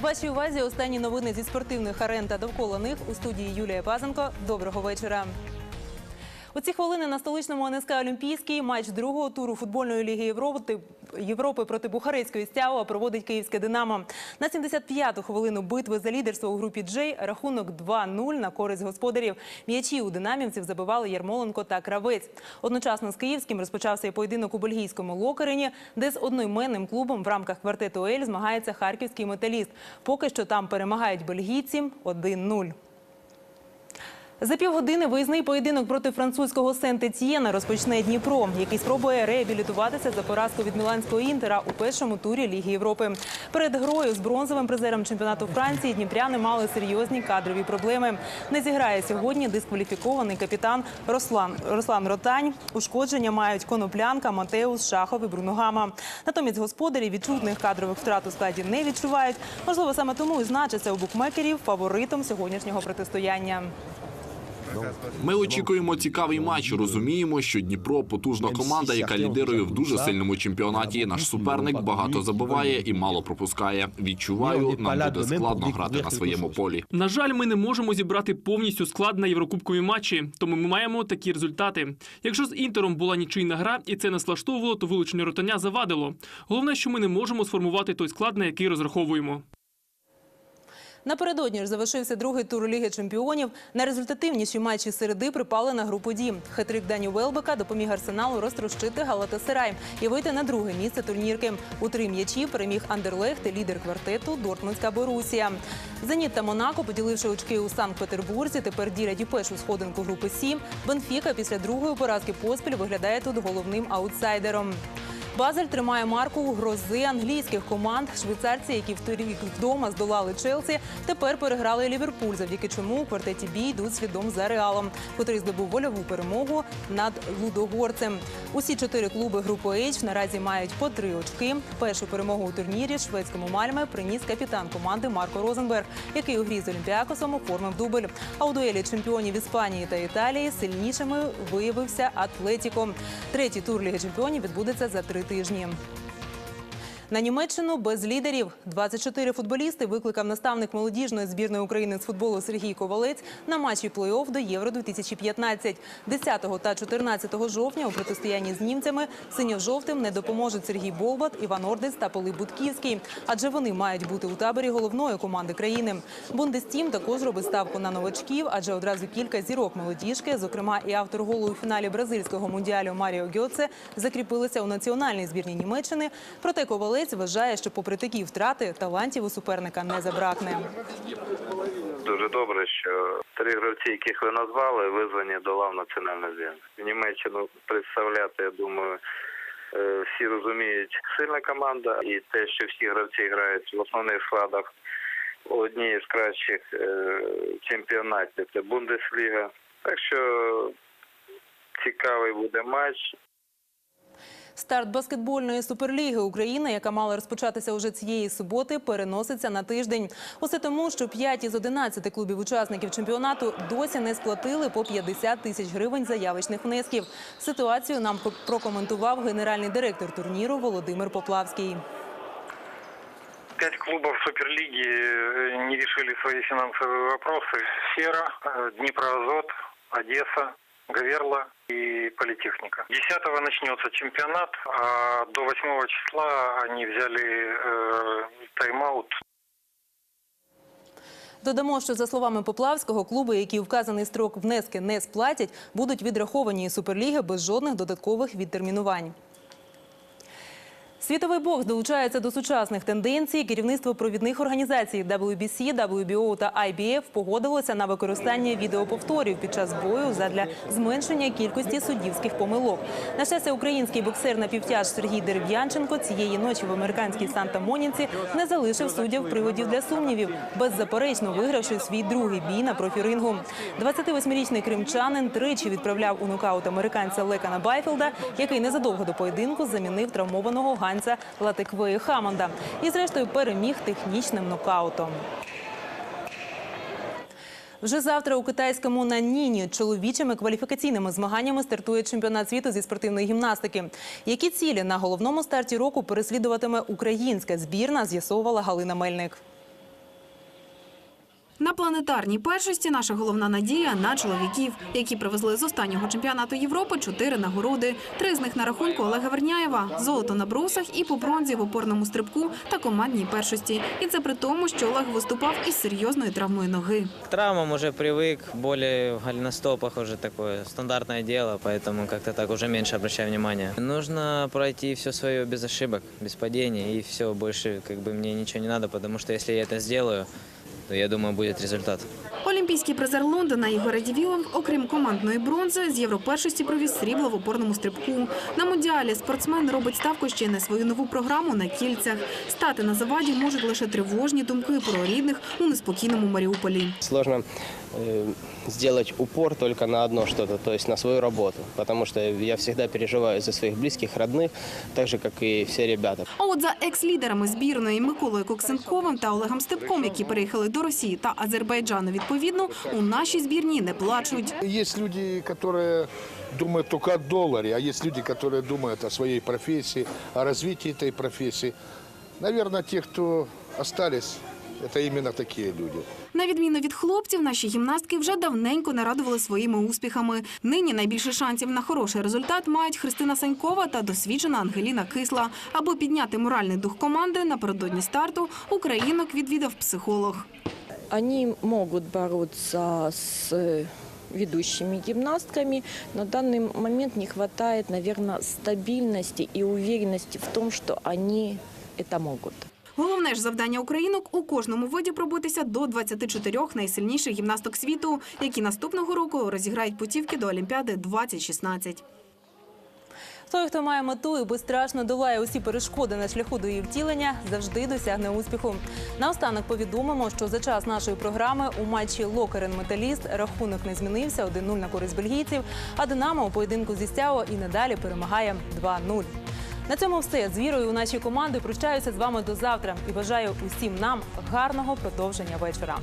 Вашій увазі останні новини зі спортивних арен та довкола них у студії Юлія Пазенко. Доброго вечора. У ці хвилини на столичному НСК Олімпійський матч другого туру футбольної ліги Європи, Європи проти Бухарецької стява проводить київське Динамо. На 75-ту хвилину битви за лідерство у групі Джей рахунок 2-0 на користь господарів. М'ячі у динамівців забивали Ярмоленко та Кравець. Одночасно з київським розпочався і поєдинок у бельгійському Локарині, де з одноіменним клубом в рамках квартету Ель змагається харківський металіст. Поки що там перемагають бельгійці 1-0. За півгодини виїзний поєдинок проти французького Сент-Етьєна розпочне Дніпро, який спробує реабілітуватися за поразку від міланського інтера у першому турі Ліги Європи. Перед грою з бронзовим призером чемпіонату Франції дніпряни мали серйозні кадрові проблеми. Не зіграє сьогодні дискваліфікований капітан Руслан Руслан Ротань. Ушкодження мають коноплянка, Матеус, Шахов і Бруногама. Натомість господарі відчутних кадрових втрат у складі не відчувають. Можливо, саме тому і значиться у букмекерів фаворитом сьогоднішнього протистояння. Ми очікуємо цікавий матч. Розуміємо, що Дніпро потужна команда, яка лідирує в дуже сильному чемпіонаті. Наш суперник багато забиває і мало пропускає. Відчуваю, нам буде складно грати на своєму полі. На жаль, ми не можемо зібрати повністю склад на єврокубкові матчі, тому ми маємо такі результати. Якщо з інтером була нічийна гра і це не слаштовувало, то вилучення ротання завадило. Головне, що ми не можемо сформувати той склад, на який розраховуємо. Напередодні ж завершився другий тур Ліги чемпіонів. Найрезультативніші матчі середи припали на групу Ді. Хитрик Дані Велбека допоміг Арсеналу розтрощити Галатасарай і вийти на друге місце турнірки. У три м'ячі переміг Андерлехт і лідер квартету Дортмундська Борусія. Зеніт та Монако, поділивши очки у Санкт-Петербурзі, тепер ділять і першу сходинку групи Сі. Бенфіка після другої поразки поспіль виглядає тут головним аутсайдером. Базель тримає марку грози англійських команд. Швейцарці, які в торік вдома здолали Челсі, тепер переграли Ліверпуль, завдяки чому у квартеті бій йдуть слідом за реалом, котрий здобув вольову перемогу над Лудогорцем. Усі чотири клуби групи H наразі мають по три очки. Першу перемогу у турнірі шведському Мальме приніс капітан команди Марко Розенберг, який у грі з Олімпіакосом оформив дубль. А у дуелі чемпіонів Іспанії та Італії сильнішими виявився Атлетіко. Третій тур Ліги чемпіонів відбудеться за три тижні. На Німеччину без лідерів 24 футболісти викликав наставник молодіжної збірної України з футболу Сергій Ковалець на матчі плей-офф до Євро 2015 10 та 14 жовтня у протистоянні з німцями синьо-жовтим не допоможуть Сергій Болбат, Іван Ордець та Пилип Будківський, адже вони мають бути у таборі головної команди країни. Бундестім також робить ставку на новачків, адже одразу кілька зірок молодіжки, зокрема і автор голу у фіналі бразильського мундіалю Маріо Гьоце, закріпилися у національній збірні Німеччини. Проте Ковалець вважає, що попри такі втрати талантів у суперника не забракне. Дуже добре, що три гравці, яких ви назвали, визвані до лав національної збірної. Німеччину представляти, я думаю, е, всі розуміють, сильна команда, і те, що всі гравці грають в основних складах однієї з кращих е, чемпіонатів, це Бундесліга. Так що цікавий буде матч. Старт баскетбольної суперліги України, яка мала розпочатися уже цієї суботи, переноситься на тиждень. Усе тому, що 5 із 11 клубів учасників чемпіонату досі не сплатили по 50 тисяч гривень заявочних внесків. Ситуацію нам прокоментував генеральний директор турніру Володимир Поплавський. Пять клубов Суперлиги э, не решили свои финансовые вопросы. Сера, э, Днепроазот, Одесса, Гаверла и Политехника. 10 начнется чемпионат, а до 8 числа они взяли э, тайм-аут Додамо, що за словами Поплавського, клуби, які вказаний строк внески не сплатять, будуть відраховані із суперліги без жодних додаткових відтермінувань. Світовий бокс долучається до сучасних тенденцій. Керівництво провідних організацій WBC, WBO та IBF погодилося на використання відеоповторів під час бою задля зменшення кількості суддівських помилок. На щастя, український боксер напівтяж Сергій Дерев'янченко цієї ночі в американській Санта-Моніці не залишив суддів приводів для сумнівів, беззаперечно вигравши свій другий бій на профірингу. 28-річний кримчанин тричі відправляв у нокаут американця Лекана Байфілда, який незадовго до поєдинку замінив травмованого ганця Латиквеї Хамонда і, зрештою, переміг технічним нокаутом. Вже завтра у китайському Наніні чоловічими кваліфікаційними змаганнями стартує чемпіонат світу зі спортивної гімнастики. Які цілі на головному старті року переслідуватиме українська збірна, з'ясовувала Галина Мельник. На планетарній першості наша головна надія на чоловіків, які привезли з останнього чемпіонату Європи чотири нагороди. Три з них на рахунку Олега Верняєва, золото на брусах і по бронзі в опорному стрибку та командній першості. І це при тому, що Олег виступав із серйозною травмою ноги. К травмам уже привык, боли в голеностопах уже такое стандартное дело, поэтому как-то так уже меньше обращаю внимания. Нужно пройти все свое без ошибок, без падений, и все, больше как бы мне ничего не надо, потому что если я это сделаю, то я думаю, буде результат. Олімпійський призер Лондона Ігор Радівілов, окрім командної бронзи, з європершості провіз срібло в опорному стрибку. На мундіалі спортсмен робить ставку ще й на свою нову програму на кільцях. Стати на заваді можуть лише тривожні думки про рідних у неспокійному Маріуполі. Сложно сделать упор только на одно что-то, то есть на свою работу, потому что я всегда переживаю за своих близких, родных, так же, как и все ребята. А от за екс-лідерами збірної Миколою Коксенковим та Олегом Степком, які переїхали до Росії та Азербайджану, відповідно, у нашій збірні не плачуть. Есть люди, которые думают только о долларе, а есть люди, которые думают о своей профессии, о развитии этой профессии. Наверное, те, кто остались, это именно такие люди. На відміну від хлопців, наші гімнастки вже давненько нарадували своїми успіхами. Нині найбільше шансів на хороший результат мають Христина Санькова та досвідчена Ангеліна Кисла. Аби підняти моральний дух команди, напередодні старту українок відвідав психолог. Они могут бороться с э, ведущими гимнастками. На данный момент не хватает, наверное, стабильности и уверенности в том, что они это могут. Головне ж завдання українок у кожному виді пробитися до 24 найсильніших гімнасток світу, які наступного року розіграють путівки до Олімпіади 2016. Той, хто має мету і безстрашно долає усі перешкоди на шляху до її втілення, завжди досягне успіху. Наостанок повідомимо, що за час нашої програми у матчі Локерен Металіст рахунок не змінився 1-0 на користь бельгійців, а Динамо у поєдинку зі Стяо і надалі перемагає 2-0. На цьому все з вірою у нашій команди прощаюся з вами до завтра і бажаю усім нам гарного продовження вечора.